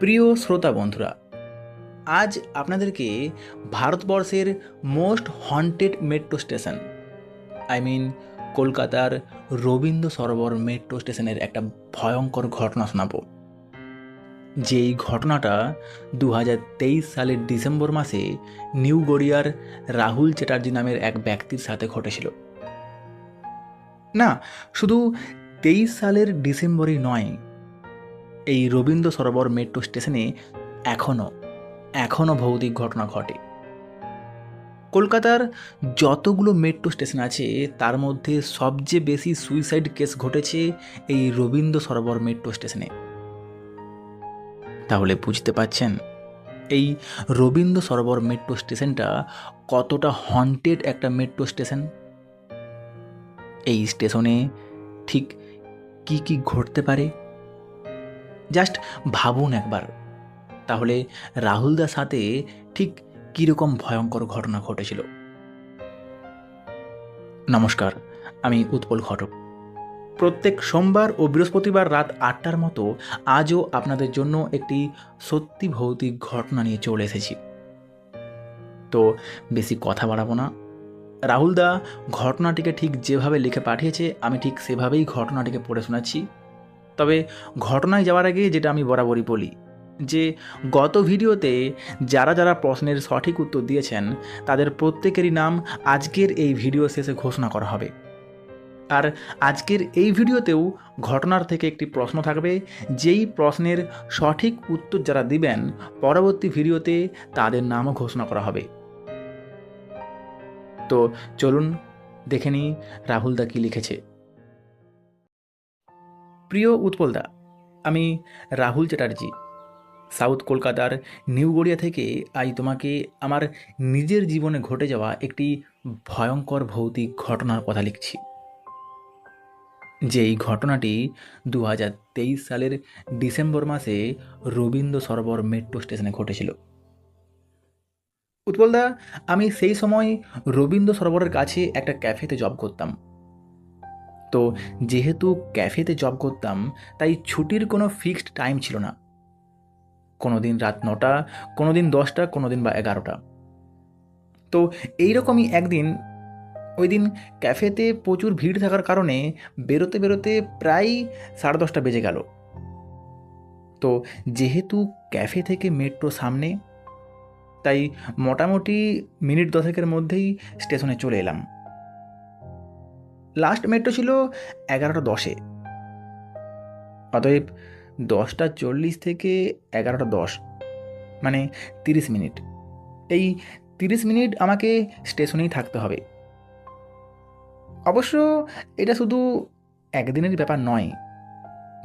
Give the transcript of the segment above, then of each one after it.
প্রিয় শ্রোতা বন্ধুরা, আজ আপনাদেরকে ভারতবর্ষের most haunted metro station, I mean কলকাতার রবীন্দ্র সরোবর মেট্রো স্টেশনের একটা ভয়ঙ্কর ঘটনা শোনাবো। যেই ঘটনাটা দু হাজার তেইশ সালের ডিসেম্বর মাসে নিউ গড়িয়ার রাহুল চ্যাটার্জি নামের এক ব্যক্তির সাথে ঘটেছিল। না, শুধু তেইশ সালের ডিসেম্বরই নয় এই রবীন্দ্র সরোবর মেট্রো স্টেশনে এখনও এখনও ভৌতিক ঘটনা ঘটে। কলকাতার যতগুলো মেট্রো স্টেশন আছে, তার মধ্যে সবচেয়ে বেশি সুইসাইড কেস ঘটেছে এই রবীন্দ্র সরোবর মেট্রো স্টেশনে। তাহলে বুঝতে পাচ্ছেন এই রবীন্দ্র সরোবর মেট্রো স্টেশনটা কতটা হন্টেড একটা মেট্রো স্টেশন? এই স্টেশনে ঠিক কি কি ঘটতে পারে? জাস্ট ভাবুন একবার। তাহলে রাহুলদার সাথে ঠিক কীরকম ভয়ঙ্কর ঘটনা ঘটেছিল? নমস্কার, আমি উৎপল ঘটক। প্রত্যেক সোমবার ও বৃহস্পতিবার রাত আটটার মতো আজও আপনাদের জন্য একটি সত্যি ভৌতিক ঘটনা নিয়ে চলে এসেছি। তো বেশি কথা বাড়াবো না। রাহুলদা ঘটনাটিকে ঠিক যেভাবে লিখে পাঠিয়েছে, আমি ঠিক সেভাবেই ঘটনাটিকে পড়ে শোনাচ্ছি। তবে ঘটনায় যাওয়ার আগে যেটা আমি বরাবরই বলি, যে গত ভিডিওতে যারা যারা প্রশ্নের সঠিক উত্তর দিয়েছেন, তাদের প্রত্যেকেরই নাম আজকের এই ভিডিও শেষে ঘোষণা করা হবে। আর আজকের এই ভিডিওতেও ঘটনার থেকে একটি প্রশ্ন থাকবে, যেই প্রশ্নের সঠিক উত্তর যারা দিবেন, পরবর্তী ভিডিওতে তাদের নামও ঘোষণা করা হবে। তো চলুন দেখে নিই রাহুলদা কী লিখেছে। প্রিয় উৎপলদা, আমি রাহুল চ্যাটার্জি, সাউথ কলকাতার নিউ গড়িয়া থেকে আজ তোমাকে আমার নিজের জীবনে ঘটে যাওয়া একটি ভয়ঙ্কর ভৌতিক ঘটনার কথা লিখছি। যেই ঘটনাটি দু হাজার তেইশ সালের ডিসেম্বর মাসে রবীন্দ্র সরোবর মেট্রো স্টেশনে ঘটেছিল। উৎপলদা, আমি সেই সময় রবীন্দ্র সরোবরের কাছে একটা ক্যাফেতে জব করতাম। তো যেহেতু ক্যাফেতে জব করতাম, তাই ছুটির কোনো ফিক্সড টাইম ছিল না। কোনো দিন রাত নটা কোনো দিন দশটা কোনো দিন বা এগারোটা। তো এইরকমই একদিন ওই দিন ক্যাফেতে প্রচুর ভিড় থাকার কারণে বেরোতে বেরোতে প্রায় সাড়ে দশটা বেজে গেল। তো যেহেতু ক্যাফে থেকে মেট্রো সামনে, তাই মোটামুটি মিনিট দশেকের মধ্যেই স্টেশনে চলে এলাম। লাস্ট মেট্রো ছিল এগারোটা দশে। অতএব দশটা চল্লিশ থেকে এগারোটা দশ মানে তিরিশ মিনিট। এই তিরিশ মিনিট আমাকে স্টেশনেই থাকতে হবে। অবশ্য এটা শুধু একদিনের ব্যাপার নয়।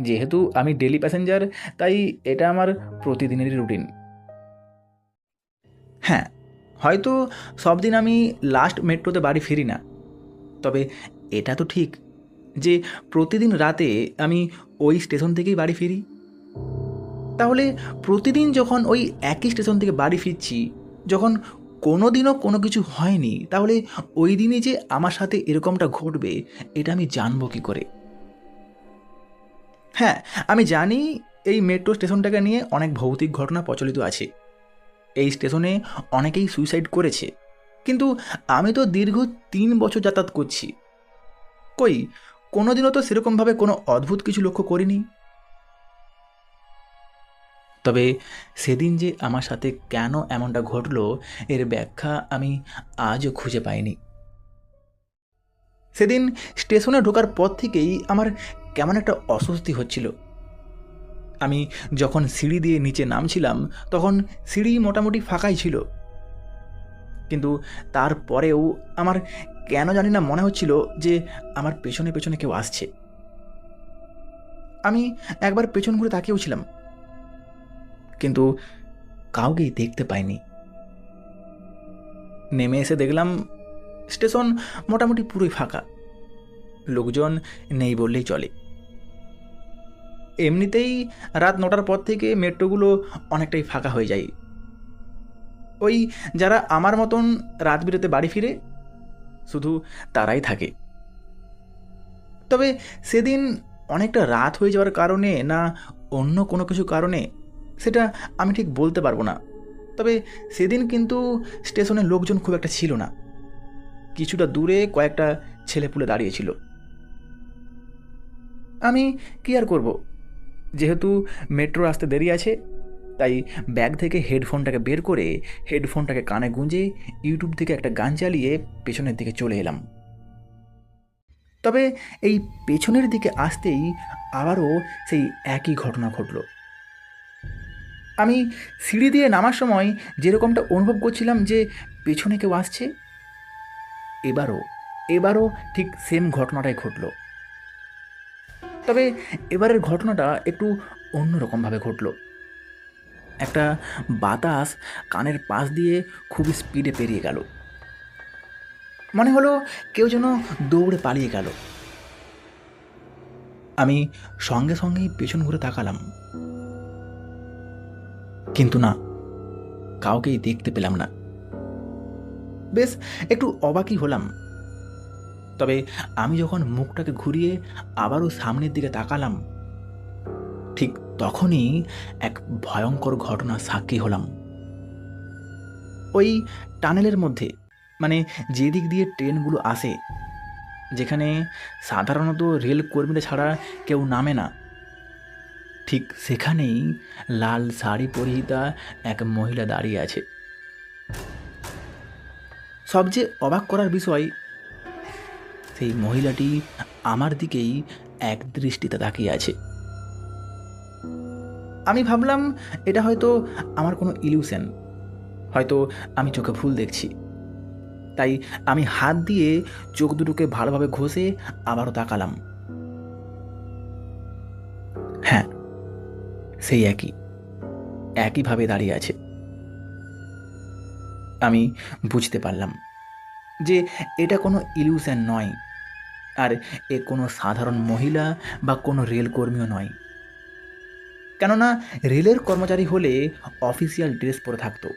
যেহেতু আমি ডেলি প্যাসেঞ্জার তাই এটা আমার প্রতিদিনেরই রুটিন হ্যাঁ হয়তো সব দিন আমি লাস্ট মেট্রোতে বাড়ি ফিরি না। তবে এটা তো ঠিক যে প্রতিদিন রাতে আমি ওই স্টেশন থেকেই বাড়ি ফিরি। তাহলে প্রতিদিন যখন ওই একই স্টেশন থেকে বাড়ি ফিরছি, যখন কোনো দিনও কোনো কিছু হয়নি, তাহলে ওই দিনই যে আমার সাথে এরকমটা ঘটবে, এটা আমি জানব কী করে? হ্যাঁ আমি জানি এই মেট্রো স্টেশনটাকে নিয়ে অনেক ভৌতিক ঘটনা প্রচলিত আছে। এই স্টেশনে অনেকেই সুইসাইড করেছে। কিন্তু আমি তো দীর্ঘ তিন বছর যাতায়াত করছি। কই কোনোদিনও তো সেরকমভাবে কোনো অদ্ভুত কিছু লক্ষ্য করিনি। তবে সেদিন যে আমার সাথে কেন এমনটা ঘটলো, এর ব্যাখ্যা আমি আজও খুঁজে পাইনি। সেদিন স্টেশনে ঢোকার পর থেকেই আমার কেমন একটা অস্বস্তি হচ্ছিল। আমি যখন সিঁড়ি দিয়ে নিচে নামছিলাম, তখন সিঁড়ি মোটামুটি ফাঁকাই ছিল। কিন্তু তারপরেও আমার কেন জানি না মনে হচ্ছিল যে আমার পেছনে পেছনে কেউ আসছে। আমি একবার পেছন ঘুরে তাকিয়েও ছিলাম, কিন্তু কাউকেই দেখতে পাইনি। নেমে এসে দেখলাম স্টেশন মোটামুটি পুরোই ফাঁকা, লোকজন নেই বললেই চলে। এমনিতেই রাত নটার পর থেকে মেট্রোগুলো অনেকটাই ফাঁকা হয়ে যায়। ওই যারা আমার মতন রাত বিরেতে বাড়ি ফিরে শুধু তারাই থাকে। তবে সেদিন অনেকটা রাত হয়ে যাওয়ার কারণে না অন্য কোনো কিছু কারণে সেটা আমি ঠিক বলতে পারব না। তবে সেদিন কিন্তু স্টেশনে লোকজন খুব একটা ছিল না। কিছুটা দূরে কয়েকটা ছেলেপুলে দাঁড়িয়েছিল। আমি কি আর করব? যেহেতু মেট্রো আসতে দেরি আছে তাই ব্যাগ থেকে হেডফোনটাকে বের করে হেডফোনটাকে কানে গুঁজে ইউটিউব থেকে একটা গান চালিয়ে পেছনের দিকে চলে এলাম। তবে এই পেছনের দিকে আসতেই আবারও সেই একই ঘটনা ঘটল। আমি সিঁড়ি দিয়ে নামার সময় যেরকমটা অনুভব করছিলাম যে পেছনে কেউ আসছে, এবারও এবারও ঠিক সেম ঘটনাটাই ঘটল। তবে এবারের ঘটনাটা একটু অন্যরকমভাবে ঘটল। একটা বাতাস কানের পাশ দিয়ে খুব স্পিডে পেরিয়ে গেল। মনে হলো কেউ যেন দৌড়ে পালিয়ে গেল। আমি সঙ্গে সঙ্গেই পেছন ঘুরে তাকালাম। কিন্তু না, কাউকেই দেখতে পেলাম না। বেশ, একটু অবাকই হলাম। তবে আমি যখন মুখটাকে ঘুরিয়ে আবারও সামনের দিকে তাকালাম তখনই এক ভয়ঙ্কর ঘটনার সাক্ষী হলাম। ওই টানেলের মধ্যে মানে যেদিক দিয়ে ট্রেনগুলো আসে, যেখানে সাধারণত রেল কর্মীরা ছাড়া কেউ নামে না। ঠিক সেখানেই লাল শাড়ি পরিহিতা এক মহিলা দাঁড়িয়ে আছে। সবচেয়ে অবাক করার বিষয়, সেই মহিলাটি আমার দিকেই এক দৃষ্টিতে তাকিয়ে আছে। আমি ভাবলাম এটা হয়তো আমার কোনো ইলিউশন হয়তো আমি চোখে ভুল দেখছি। তাই আমি হাত দিয়ে চোখ দুটোকে ভালোভাবে ঘষে আবারও তাকালাম। হ্যাঁ সেই একই। একইভাবে দাঁড়িয়ে আছে। আমি বুঝতে পারলাম যে এটা কোনো ইলিউশন নয়। আর এ কোনো সাধারণ মহিলা বা কোনো রেলকর্মীও নয়। কেননা রেলের কর্মচারী হলে অফিসিয়াল ড্রেস পরে থাকতো।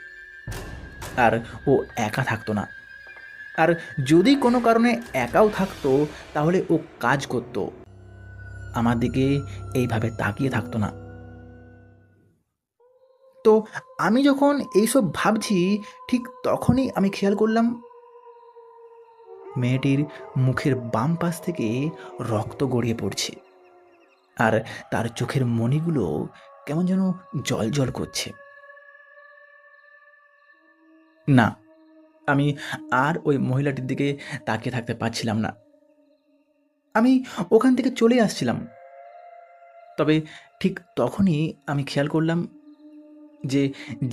আর ও একা থাকতো না। আর যদি কোনো কারণে একাও থাকতো, তাহলে ও কাজ করতো। আমার দিকে এইভাবে তাকিয়ে থাকতো না। তো আমি যখন এইসব ভাবছি, ঠিক তখনই আমি খেয়াল করলাম, মেয়েটির মুখের বাম পাশ থেকে রক্ত গড়িয়ে পড়ছে। আর তার চোখের মণিগুলো কেমন যেন জল জল করছে। না, আমি আর ওই মহিলাটির দিকে তাকিয়ে থাকতে পারছিলাম না। আমি ওখান থেকে চলে আসছিলাম। তবে ঠিক তখনই আমি খেয়াল করলাম যে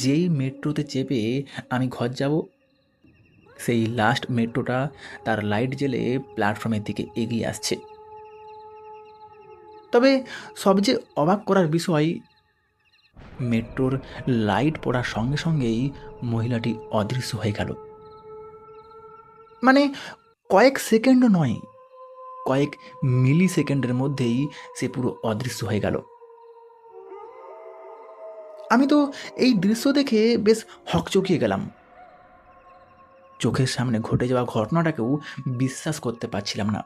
যেই মেট্রোতে চেপে আমি ঘর যাব, সেই লাস্ট মেট্রোটা তার লাইট জেলে প্ল্যাটফর্মের দিকে এগিয়ে আসছে। তবে সবচেয়ে অবাক করার বিষয়, মেট্রোর লাইট পড়ার সঙ্গে সঙ্গেই মহিলাটি অদৃশ্য হয়ে গেল। মানে কয়েক সেকেন্ডও নয়, কয়েক মিলি সেকেন্ডের মধ্যেই সে পুরো অদৃশ্য হয়ে গেল। আমি তো এই দৃশ্য দেখে বেশ হকচকিয়ে গেলাম। চোখের সামনে ঘটে যাওয়া ঘটনাটাকেও বিশ্বাস করতে পারছিলাম না।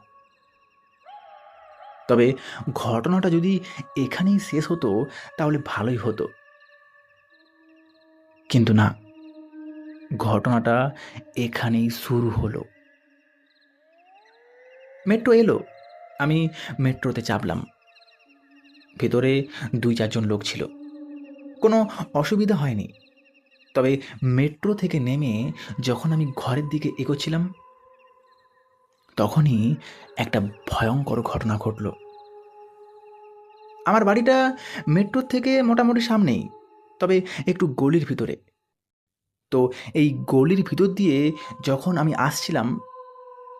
তবে ঘটনাটা যদি এখানেই শেষ হতো, তাহলে ভালোই হতো। কিন্তু না, ঘটনাটা এখানেই শুরু হলো। মেট্রো এলো। আমি মেট্রোতে চাপলাম। ভেতরে দুই চারজন লোক ছিল। কোনো অসুবিধা হয়নি। তবে মেট্রো থেকে নেমে যখন আমি ঘরের দিকে এগোচ্ছিলাম তখনই একটা ভয়ঙ্কর ঘটনা ঘটল। আমার বাড়িটা মেট্রোর থেকে মোটামুটি সামনেই, তবে একটু গলির ভিতরে। তো এই গলির ভিতর দিয়ে যখন আমি আসছিলাম,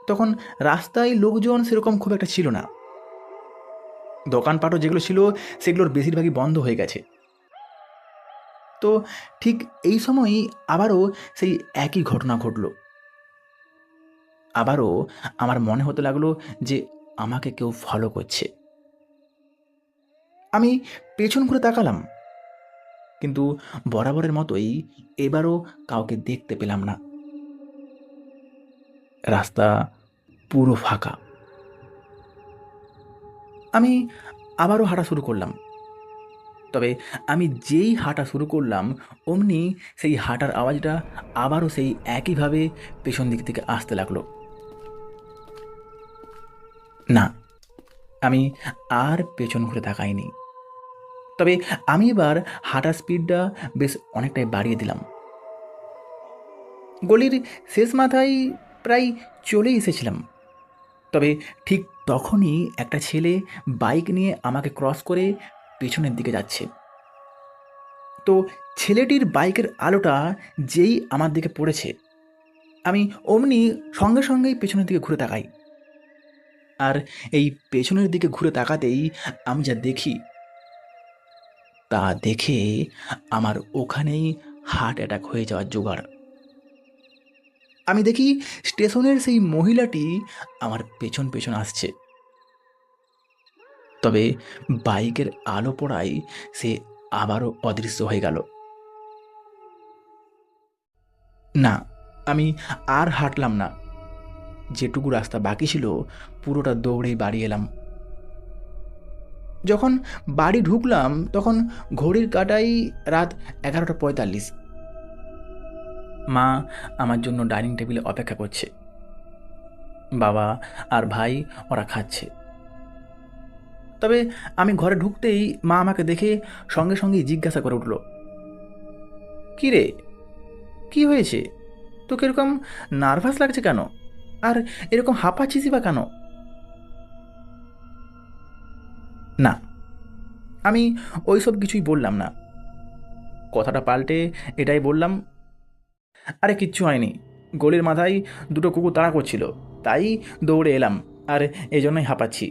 তখন রাস্তায় লোকজন সেরকম খুব একটা ছিল না। দোকানপাটও যেগুলো ছিল, সেগুলোর বেশিরভাগই বন্ধ হয়ে গেছে। তো ঠিক এই সময়ই আবারও সেই একই ঘটনা ঘটল। আবারও আমার মনে হতে লাগল যে আমাকে কেউ ফলো করছে। আমি পেছন ঘুরে তাকালাম, কিন্তু বরাবরের মতোই এবারও কাউকে দেখতে পেলাম না। রাস্তা পুরো ফাঁকা। আমি আবারও হাঁটা শুরু করলাম, তবে আমি যেই হাঁটা শুরু করলাম, অমনি সেই হাঁটার আওয়াজটা আবারও সেই একইভাবে পেছন দিক থেকে আসতে লাগল। না, আমি আর পেছন ঘুরে তাকাইনি। তবে আমি এবার হাঁটার স্পিডটা বেশ অনেকটাই বাড়িয়ে দিলাম। গলির শেষ মাথায় প্রায় চলে এসেছিলাম। তবে ঠিক তখনই একটা ছেলে বাইক নিয়ে আমাকে ক্রস করে পেছনের দিকে যাচ্ছে। তো ছেলেটির বাইকের আলোটা যেই আমার দিকে পড়েছে, আমি অমনি সঙ্গে সঙ্গেই পেছনের দিকে ঘুরে তাকাই। আর এই পেছনের দিকে ঘুরে তাকাতেই আমি যা দেখি, তা দেখে আমার ওখানেই হার্ট অ্যাটাক হয়ে যাওয়ার জোগাড়। আমি দেখি স্টেশনের সেই মহিলাটি আমার পেছন পেছন আসছে। তবে বাইকের আলো পড়ায় সে আবারও অদৃশ্য হয়ে গেল। না, আমি আর হাঁটলাম না। যেটুকু রাস্তা বাকি ছিল, পুরোটা দৌড়েই বাড়ি এলাম। যখন বাড়ি ঢুকলাম, তখন ঘড়ির কাটাই রাত এগারোটা পঁয়তাল্লিশ। মা আমার জন্য ডাইনিং টেবিলে অপেক্ষা করছে। বাবা আর ভাই ওরা খাচ্ছে। তবে আমি ঘরে ঢুকতেই মা আমাকে দেখে সঙ্গে সঙ্গেই জিজ্ঞাসা করে উঠল কী রে কী হয়েছে? তোকে এরকম নার্ভাস লাগছে কেন? আর এরকম হাঁপাচ্ছিসই বা কেন? না, আমি ওইসব কিছুই বললাম না। কথাটা পাল্টে এটাই বললাম, আরে কিচ্ছু হয়নি। গলির মাথায় দুটো কুকুর তাড়া করছিল, তাই দৌড়ে এলাম, আর এই জন্যই হাঁপাচ্ছি।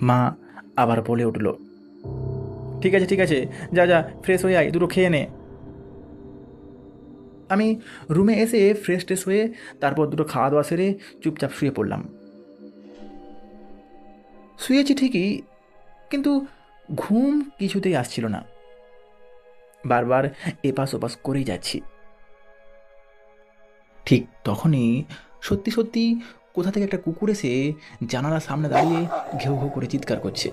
মা আবার বলে উঠল, ঠিক আছে ঠিক আছে, যা যা ফ্রেশ হয়ে আয়, দুটো খেয়ে নে। আমি রুমে এসে ফ্রেশ ট্রেশ হয়ে তারপর দুটো খাওয়া দাওয়া সেরে চুপচাপ শুয়ে পড়লাম। শুয়েছি ঠিকই, কিন্তু ঘুম কিছুতেই আসছিল না। বারবার এপাশ ওপাশ করেই যাচ্ছি। ঠিক তখনই সত্যি সত্যি কোথা থেকে একটা কুকুর এসে জানালার সামনে দাঁড়িয়ে ঘেউ ঘেউ করে চিৎকার করছে।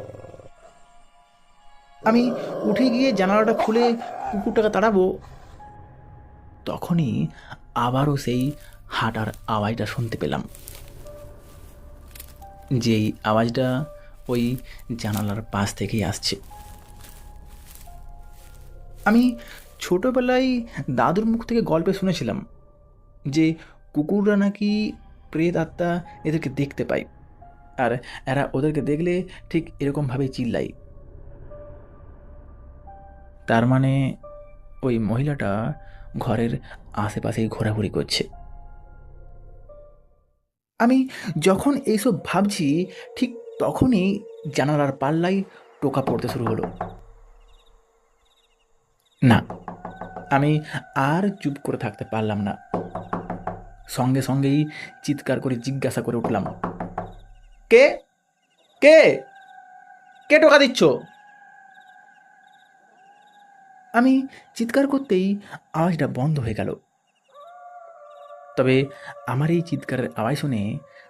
আমি উঠে গিয়ে জানালাটা খুলে কুকুরটাকে তাড়াবো তখনই আবারও সেই হাঁটার আওয়াজটা শুনতে পেলাম। যেই আওয়াজটা ওই জানালার পাশ থেকেই আসছে। আমি ছোটোবেলায় দাদুর মুখ থেকে গল্পে শুনেছিলাম যে কুকুররা নাকি প্রেত আত্মা এদেরকে দেখতে পায় আর এরা ওদেরকে দেখলে ঠিক এরকমভাবেই চিল্লাই তার মানে ওই মহিলাটা ঘরের আশেপাশেই ঘোরাঘুরি করছে। আমি যখন এইসব ভাবছি, ঠিক তখনই জানালার পাল্লাই টোকা পড়তে শুরু হলো। না, আমি আর চুপ করে থাকতে পারলাম না। সঙ্গে সঙ্গেই চিৎকার করে জিজ্ঞাসা করে উঠলাম, কে? কে? কে টোকা দিচ্ছ? আমি চিৎকার করতেই আওয়াজটা বন্ধ হয়ে গেল। তবে আমার এই চিৎকারের আওয়াজ শুনে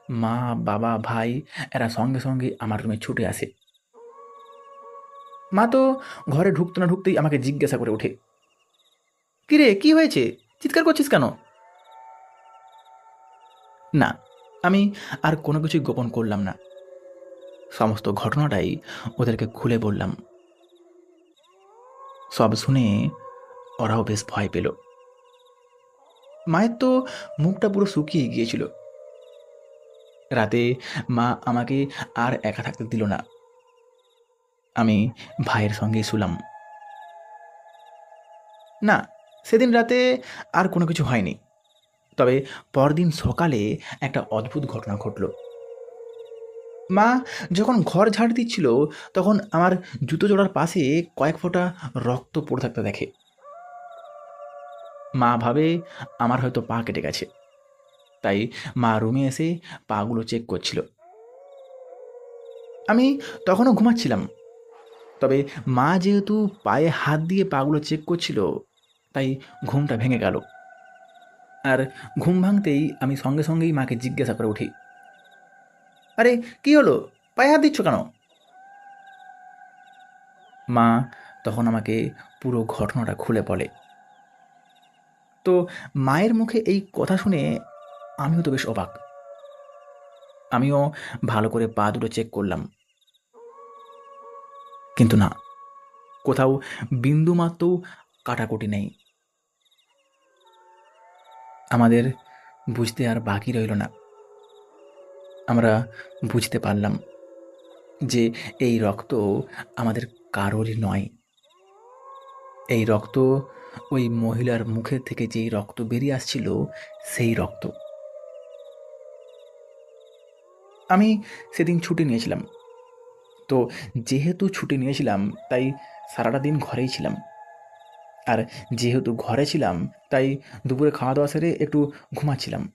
মা, বাবা, ভাই এরা সঙ্গে সঙ্গে আমার রুমে ছুটে আসে। মা তো ঘরে ঢুকতে না ঢুকতেই আমাকে জিজ্ঞাসা করে ওঠে, কিরে, কি হয়েছে? চিৎকার করছিস কেন? না, আমি আর কোনো কিছুই গোপন করলাম না। সমস্ত ঘটনাটাই ওদেরকে খুলে বললাম। সব শুনে ওরাও বেশ ভয় পেল। মায়ের তো মুখটা পুরো শুকিয়ে গিয়েছিল। রাতে মা আমাকে আর একা থাকতে দিল না। আমি ভাইয়ের সঙ্গে শুলাম। না, সেদিন রাতে আর কোনো কিছু হয়নি। তবে পরদিন সকালে একটা অদ্ভুত ঘটনা ঘটল। মা যখন ঘর ঝাড় দিচ্ছিল, তখন আমার জুতো জোড়ার পাশে কয়েক ফোঁটা রক্ত পড়ে থাকতে দেখে। মা ভাবে আমার হয়তো পা কেটে গেছে। তাই মা রুমে এসে পাগুলো চেক করছিল। আমি তখনও ঘুমাচ্ছিলাম। তবে মা যেহেতু পায়ে হাত দিয়ে পাগুলো চেক করছিল, তাই ঘুমটা ভেঙে গেল। আর ঘুম ভাঙতেই আমি সঙ্গে সঙ্গেই মাকে জিজ্ঞাসা করে উঠি আরে, কি হলো? পায়ে হাত দিচ্ছ কেন? মা তখন আমাকে পুরো ঘটনাটা খুলে বলে। তো মায়ের মুখে এই কথা শুনে আমিও তো বেশ অবাক। আমিও ভালো করে পা দুটো চেক করলাম। কিন্তু না, কোথাও বিন্দু বিন্দুমাত্রও কাটাকুটি নেই। আমাদের বুঝতে আর বাকি রইল না। আমরা বুঝতে পারলাম যে এই রক্ত আমাদের কারোরই নয়। এই রক্ত ওই মহিলার মুখের থেকে যেই রক্ত বেরিয়ে আসছিল, সেই রক্ত। আমি সেদিন ছুটি নিয়েছিলাম। তো যেহেতু ছুটি নিয়েছিলাম, তাই সারাটা দিন ঘরেই ছিলাম। আর যেহেতু ঘরে ছিলাম, তাই দুপুরে খাওয়া দাওয়া সেরে একটু ঘুমাচ্ছিলাম।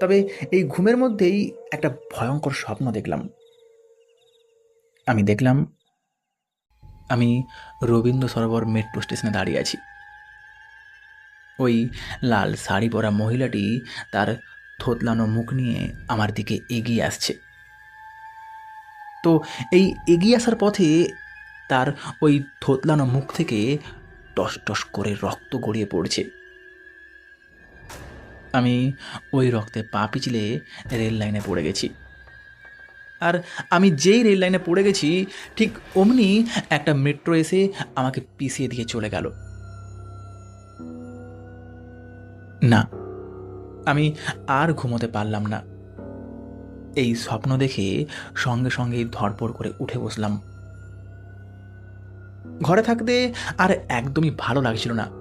তবে এই ঘুমের মধ্যেই একটা ভয়ঙ্কর স্বপ্ন দেখলাম। আমি দেখলাম, আমি রবীন্দ্র সরোবর মেট্রো স্টেশনে দাঁড়িয়ে আছি। ওই লাল শাড়ি পরা মহিলাটি তার থতলানো মুখ নিয়ে আমার দিকে এগিয়ে আসছে। তো এই এগিয়ে আসার পথে তার ওই থতলানো মুখ থেকে টস টস করে রক্ত গড়িয়ে পড়ছে। আমি ওই রক্তে পা পিছলে রেল লাইনে পড়ে গেছি। আর আমি যেই রেল লাইনে পড়ে গেছি, ঠিক অমনি একটা মেট্রো এসে আমাকে পিছিয়ে দিয়ে চলে গেল। না, আমি আর ঘুমোতে পারলাম না। এই স্বপ্ন দেখে সঙ্গে সঙ্গেই ধরপড় করে উঠে বসলাম। ঘরে থাকতে আর একদমই ভালো লাগছিল না।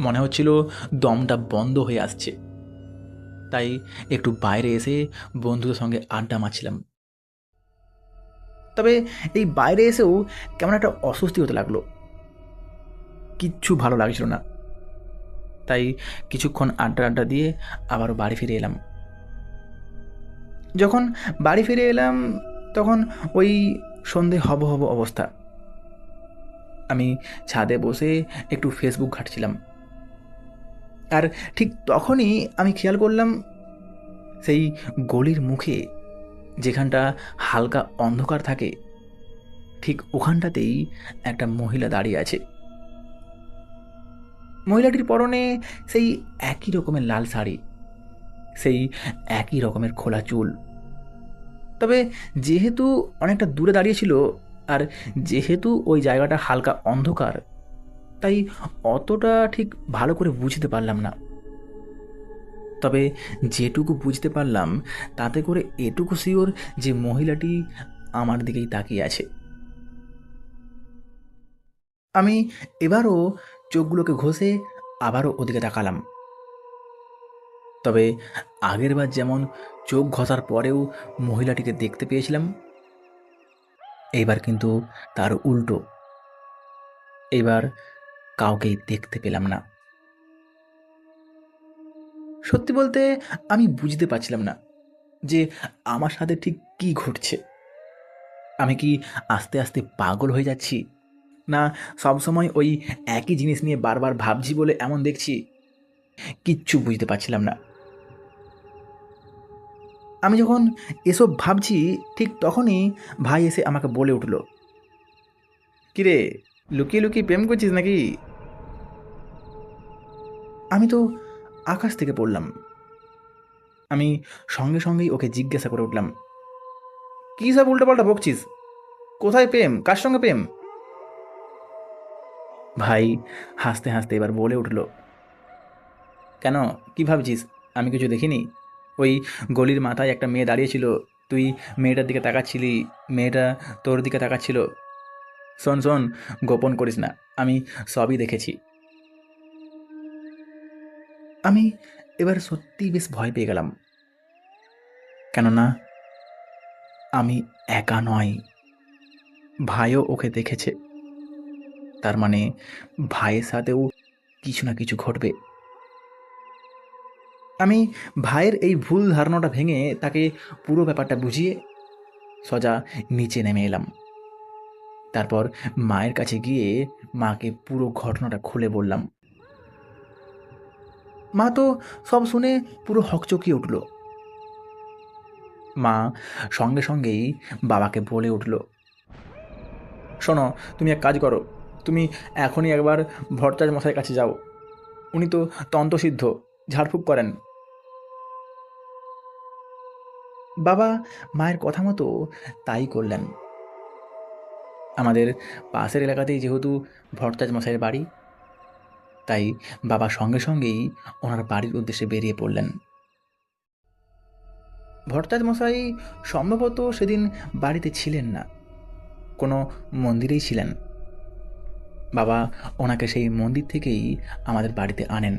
মনে হচ্ছিল দমটা বন্ধ হয়ে আসছে। তাই একটু বাইরে এসে বন্ধুদের সঙ্গে আড্ডা মারছিলাম। তবে এই বাইরে এসেও কেমন একটা অস্বস্তি হতে লাগল। কিচ্ছু ভালো লাগছিল না। তাই কিছুক্ষণ আড্ডা আড্ডা দিয়ে আবারও বাড়ি ফিরে এলাম। যখন বাড়ি ফিরে এলাম, তখন ওই সন্ধে হব হব অবস্থা। আমি ছাদে বসে একটু ফেসবুক ঘাটছিলাম। আর ঠিক তখনই আমি খেয়াল করলাম সেই গলির মুখে যেখানটা হালকা অন্ধকার থাকে, ঠিক ওখানটাতেই একটা মহিলা দাঁড়িয়ে আছে। মহিলাটির পরনে সেই একই রকমের লাল শাড়ি, সেই একই রকমের খোলা চুল। তবে যেহেতু অনেকটা দূরে দাঁড়িয়েছিল আর যেহেতু ওই জায়গাটা হালকা অন্ধকার তাই অতটা ঠিক ভালো করে বুঝতে পারলাম না। তবে যেটুকু বুঝতে পারলাম, তাতে করে এটুকু শিওর যে মহিলাটি আমার দিকেই তাকিয়ে আছে। আমি এবারও চোখগুলোকে ঘষে আবারও ওদিকে তাকালাম। তবে আগেরবার যেমন চোখ ঘষার পরেও মহিলাটিকে দেখতে পেয়েছিলাম, এইবার কিন্তু তার উল্টো। এবার কাউকেই দেখতে পেলাম না। সত্যি বলতে আমি বুঝতে পারছিলাম না যে আমার সাথে ঠিক কি ঘটছে। আমি কি আস্তে আস্তে পাগল হয়ে যাচ্ছি না সবসময় ওই একই জিনিস নিয়ে বারবার ভাবছি বলে এমন দেখছি? কিচ্ছু বুঝতে পারছিলাম না। আমি যখন এসব ভাবছি ঠিক তখনই ভাই এসে আমাকে বলে উঠল, কিরে লুকিয়ে লুকিয়ে প্রেম করছিস নাকি? আমি তো আকাশ থেকে পড়লাম। আমি সঙ্গে সঙ্গেই ওকে জিজ্ঞাসা করে উঠলাম, কী সব উল্টোপাল্টা বকছিস? কোথায় প্রেম? কার সঙ্গে প্রেম? ভাই হাসতে হাসতে এবার বলে উঠল, কেন? কি ভাবছিস? আমি কিছু দেখিনি। ওই গলির মাথায় একটা মেয়ে দাঁড়িয়েছিল তুই মেয়েটার দিকে তাকাচ্ছিলি, মেয়েটা তোর দিকে তাকাচ্ছিল। শোন শোন, গোপন করিস না। আমি সবই দেখেছি। আমি এবার সত্যিই বেশ ভয় পেয়ে গেলাম। কেননা, আমি একা নয়। ভাইও ওকে দেখেছে। তার মানে ভাইয়ের সাথেও কিছু না কিছু ঘটবে। আমি ভাইয়ের এই ভুল ধারণাটা ভেঙে তাকে পুরো ব্যাপারটা বুঝিয়ে সজা নিচে নেমে এলাম। তারপর মায়ের কাছে গিয়ে মাকে পুরো ঘটনাটা খুলে বললাম। মা তো সব শুনে পুরো হকচকিয়ে উঠল। মা সঙ্গে সঙ্গেই বাবাকে বলে উঠল, শোনো, তুমি এক কাজ করো, তুমি এখনই একবার ভট্টাচ মশাইয়ের কাছে যাও। উনি তো তন্ত্রসিদ্ধ, ঝাড়ফুঁক করেন। বাবা মায়ের কথা মতো তাই করলেন। আমাদের পাশের এলাকাতেই যেহেতু ভট্টাচ মশাইয়ের বাড়ি, তাই বাবা সঙ্গে সঙ্গেই ওনার বাড়ির উদ্দেশ্যে বেরিয়ে পড়লেন। ভট্টাচ মশাই সম্ভবত সেদিন বাড়িতে ছিলেন না, কোনো মন্দিরেই ছিলেন। বাবা ওনাকে সেই মন্দির থেকেই আমাদের বাড়িতে আনেন।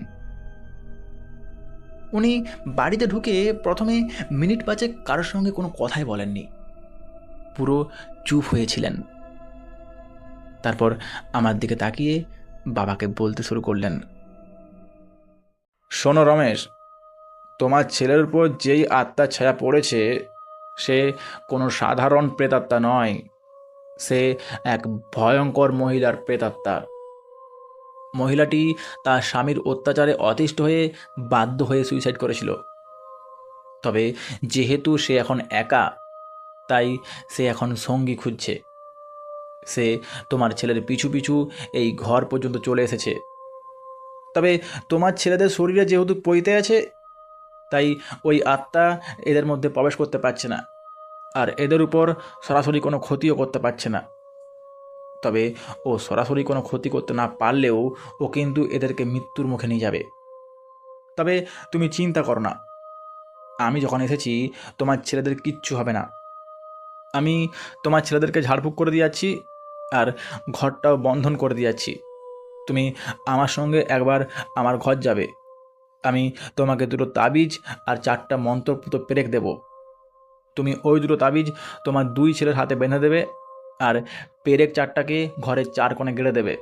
উনি বাড়িতে ঢুকে প্রথমে মিনিট পাঁচেক কারোর সঙ্গে কোনো কথাই বলেননি। পুরো চুপ হয়েছিলেন। তারপর আমার দিকে তাকিয়ে বাবাকে বলতে শুরু করলেন, শোনো রমেশ, তোমার ছেলের উপর যেই আত্মার ছায়া পড়েছে, সে কোনো সাধারণ প্রেতাত্মা নয়। সে এক ভয়ঙ্কর মহিলার প্রেতাত্মা। মহিলাটি তার স্বামীর অত্যাচারে অতিষ্ঠ হয়ে বাধ্য হয়ে সুইসাইড করেছিল। তবে যেহেতু সে এখন একা, তাই সে এখন সঙ্গী খুঁজছে। সে তোমার ছেলের পিছু পিছু এই ঘর পর্যন্ত চলে এসেছে। তবে তোমার ছেলেদের শরীরে যেহেতু পইতে আছে, তাই ওই আত্মা এদের মধ্যে প্রবেশ করতে পারছে না। আর এদের উপর সরাসরি কোনো ক্ষতিও করতে পারছে না। তবে ও সরাসরি কোনো ক্ষতি করতে না পারলেও ও কিন্তু এদেরকে মৃত্যুর মুখে নিয়ে যাবে। তবে তুমি চিন্তা করো না। আমি যখন এসেছি, তোমার ছেলেদের কিচ্ছু হবে না। আমি তোমার ছেলেদেরকে ঝাড়ফুঁক করে দিয়ে যাচ্ছি। আর ঘরটাও বন্ধন করে দিয়ে যাচ্ছি তুমি আমার সঙ্গে একবার আমার ঘর যাবে। আমি তোমাকে দুটো তাবিজ আর চারটা মন্ত্রপুত পেরেক দেব। তুমি ওই দুটো তাবিজ তোমার দুই ছেলের হাতে বেঁধে দেবে আর পেরেক চারটাকে ঘরের চার কোণে গেড়ে দেবে।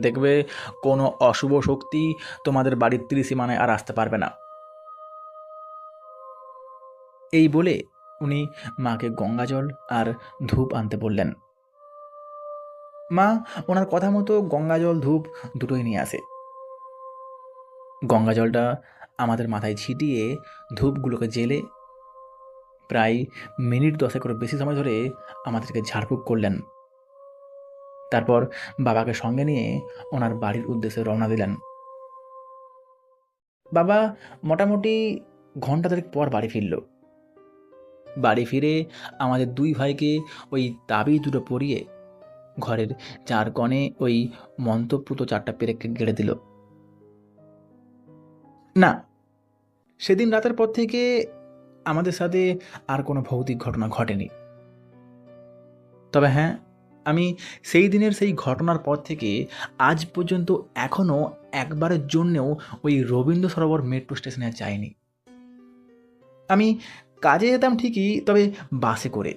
দেখবে কোনো অশুভ শক্তি তোমাদের বাড়ির ত্রিসীমানায় আর আসতে পারবে না। এই বলে উনি মাকে গঙ্গাজল আর ধূপ আনতে বললেন। মা, ওনার কথা মতো গঙ্গাজল, ধূপ দুটোই নিয়ে আসে। গঙ্গাজলটা আমাদের মাথায় ছিটিয়ে ধূপগুলোকে জেলে প্রায় মিনিট দশেকের বেশি সময় ধরে আমাদেরকে ঝাড়ফুঁক করলেন। তারপর বাবাকে সঙ্গে নিয়ে ওনার বাড়ির উদ্দেশ্যে রওনা দিলেন। বাবা, মোটামুটি ঘণ্টা দেড়েক পর বাড়ি ফিরল। বাড়ি ফিরে আমাদের দুই ভাইকে ওই তাবি দুটো পরিয়ে ঘরের চার কণে ওই মন্ত্রপুত চারটা পেরেককে গেড়ে দিল। না, সেদিন রাতের পর থেকে আমাদের সাথে আর কোনো ভৌতিক ঘটনা ঘটেনি। তবে হ্যাঁ আমি সেই দিনের সেই ঘটনার পর থেকে আজ পর্যন্ত এখনও একবারের জন্যেও ওই রবীন্দ্র সরোবর মেট্রো স্টেশনে যাইনি। আমি কাজে যেতাম ঠিকই, তবে বাসে করে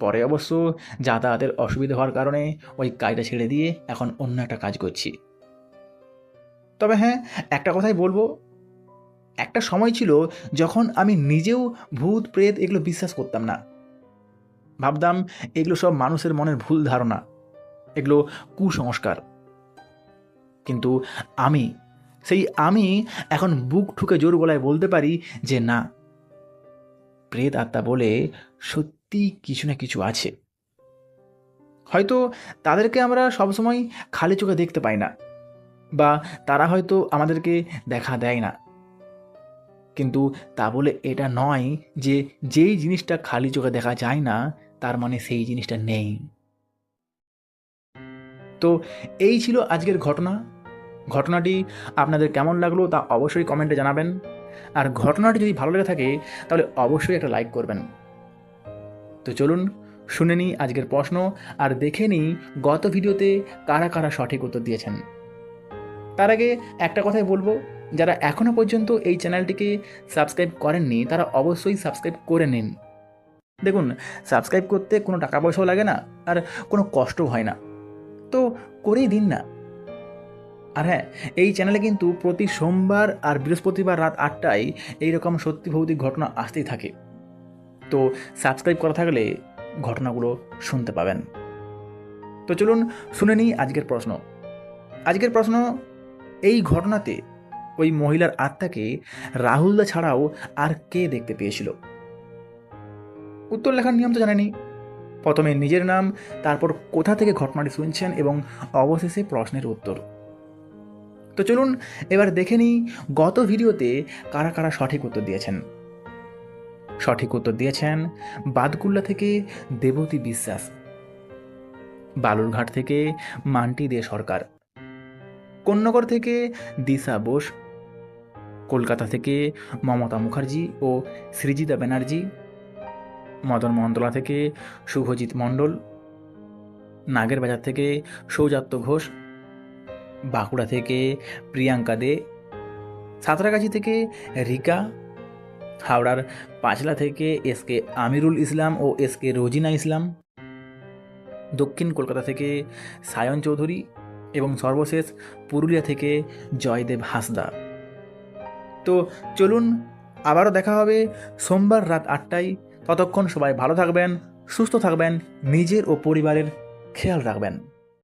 পরে অবশ্য যাতায়াতের অসুবিধা হওয়ার কারণে ওই কাজটা ছেড়ে দিয়ে এখন অন্য একটা কাজ করছি। তবে হ্যাঁ একটা কথাই বলব। একটা সময় ছিল যখন আমি নিজেও ভূত, প্রেত এগুলো বিশ্বাস করতাম না। ভাবতাম এগুলো সব মানুষের মনের ভুল ধারণা। এগুলো কুসংস্কার। কিন্তু আমি, সেই আমি এখন বুক ঠুকে জোর গলায় বলতে পারি যে না, প্রেত আত্মা বলে সত্যি কিছু না কিছু আছে। হয়তো তাদেরকে আমরা সবসময় খালি চোখে দেখতে পাই না, বা তারা হয়তো আমাদেরকে দেখা দেয় না। কিন্তু তা বলে এটা নয় যে যেই জিনিসটা খালি চোখে দেখা যায় না, তার মানে সেই জিনিসটা নেই। তো এই ছিল আজকের ঘটনা। ঘটনাটি আপনাদের কেমন লাগল তা অবশ্যই কমেন্টে জানাবেন। আর ঘটনাটি যদি ভালো লেগে থাকে, তাহলে অবশ্যই একটা লাইক করবেন। তো চলুন শুনে নিই আজকের প্রশ্ন আর দেখে নিই গত ভিডিওতে কারা কারা সঠিক উত্তর দিয়েছেন। তার আগে একটা কথাই বলব, যারা এখনও পর্যন্ত এই চ্যানেলটিকে সাবস্ক্রাইব করেননি, তারা অবশ্যই সাবস্ক্রাইব করে নিন। দেখুন, সাবস্ক্রাইব করতে কোনো টাকা পয়সাও লাগে না আর কোনো কষ্টও হয় না। তো করেই দিন না। আর হ্যাঁ এই চ্যানেলে কিন্তু প্রতি সোমবার আর বৃহস্পতিবার রাত আটটায় এইরকম সত্যি ভৌতিক ঘটনা আসতেই থাকে। তো সাবস্ক্রাইব করা থাকলে ঘটনাগুলো শুনতে পাবেন। তো চলুন শুনে নিই আজকের প্রশ্ন। আজকের প্রশ্ন, এই ঘটনাতে ওই মহিলার আত্মাকে রাহুলদা ছাড়াও আর কে দেখতে পেয়েছিল? উত্তর লেখার নিয়ম তো জানেনি প্রথমে নিজের নাম, তারপর কোথা থেকে ঘটনাটি শুনছেন এবং অবশেষে প্রশ্নের উত্তর। তো চলুন এবার দেখে নিই গত ভিডিওতে কারা কারা সঠিক উত্তর দিয়েছেন। সঠিক উত্তর দিয়েছেন বাদকুল্লা থেকে দেবতী বিশ্বাস। বালুরঘাট থেকে মান্টি দে সরকার। কন্যগর থেকে দিশা বোস। কলকাতা থেকে মমতা মুখার্জি ও সৃজিতা ব্যানার্জি। মদন মহন্তলা থেকে শুভজিৎ মণ্ডল। নাগের বাজার থেকে সৌজাত্য ঘোষ। বাঁকুড়া থেকে প্রিয়াঙ্কা দে। সাঁতরাগাছি থেকে রিকা। হাওড়ার পাঁচলা থেকে এস কে আমিরুল ইসলাম ও এস কে রোজিনা ইসলাম। দক্ষিণ কলকাতা থেকে সায়ন চৌধুরী এবং সর্বশেষ পুরুলিয়া থেকে জয়দেব হাসদা। তো চলুন, আবারও দেখা হবে সোমবার রাত আটটায়। ততক্ষণ সবাই ভালো থাকবেন, সুস্থ থাকবেন, নিজের ও পরিবারের খেয়াল রাখবেন।